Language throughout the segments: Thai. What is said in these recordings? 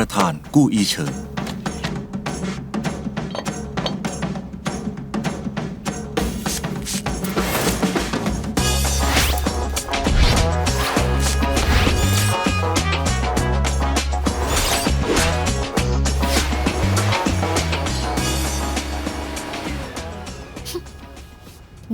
ประธานกู้อีเฉิงน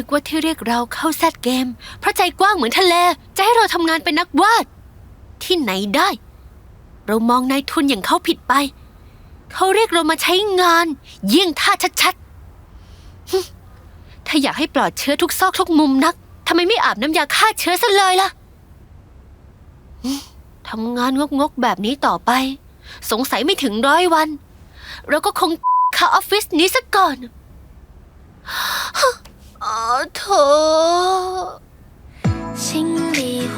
ึกว่าที่เรียกเราเข้าแซดเกม เพราะใจกว้างเหมือนทะเล จะให้เราทำงานเป็นนักวาด ที่ไหนได้ เรามองนายทุนอย่างเขาผิดไป เขาเรียกเรามาใช้งาน เยี่ยงท่าชัดๆ ถ้าอยากให้ปลอดเชื้อทุกซอกทุกมุมนักทำไมไม่อาบน้ำยาฆ่าเชื้อซะเลยล่ะทำงานงกๆแบบนี้ต่อไป สงสัยไม่ถึงร้อยวัน เราก็คงเข้าออฟฟิศนี้ซะก่อนอ๋อ